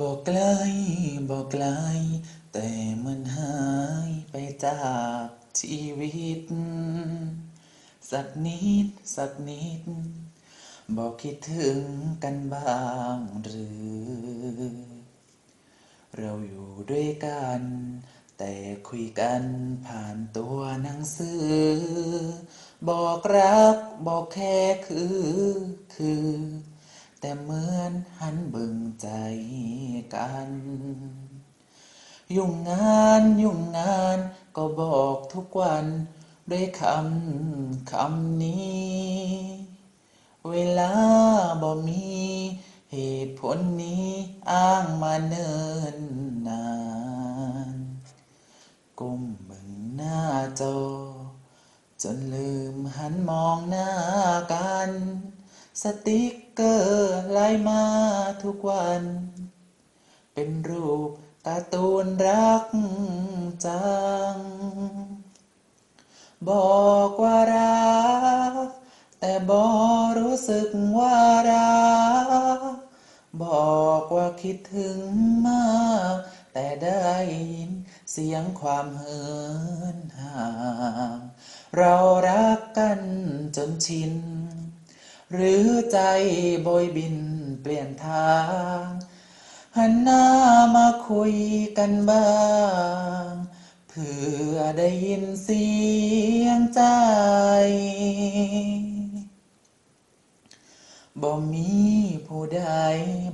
บอกไกลบอกไกล แต่มันหายไปจากชีวิต สักนิด สักนิด บอกคิดถึงกันบ้างหรือ เราอยู่ด้วยกัน แต่คุยกันผ่านตัวหนังสือ บอกรักบอกแค่คือคือ แต่เหมือนหันเบิ่งใจกัน ยุ่งงานยุ่งงานก็บอกทุกวัน ด้วยคำคำนี้ เวลาบ่มี เหตุผลนี้อ้างมาเนิ่นนาน ก้มเบิ่งหน้าจอจนลืมหันมองหน้ากัน สติก เกอร์ไลน์มาทุกวัน เป็นรูปการ์ตูนรักจัง บอกว่ารัก แต่บอรู้สึกว่ารัก บอกว่าคิดถึงมาก แต่ได้ยินเสียงความเหินห่าง เรารักกันจนชิน หรือใจโบยบินเปลี่ยนทาง หันหน้ามาคุยกันบ้าง เพื่อได้ยินเสียงใจบ่มีผู้ใด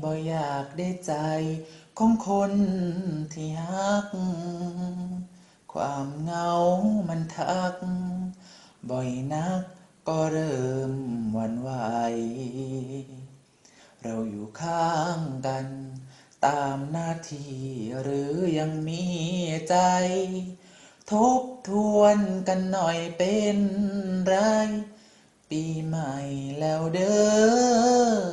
บ่อยากได้ใจของคนที่ฮัก ความเหงามันทัก บ่อยนักก็เริ่มหวันไหว เราอยู่างกัน ตามหน้าที่หรือยังมีใจ ทบทวนกันหน่อยเป็นไร ปีใหม่แล้วเด้อ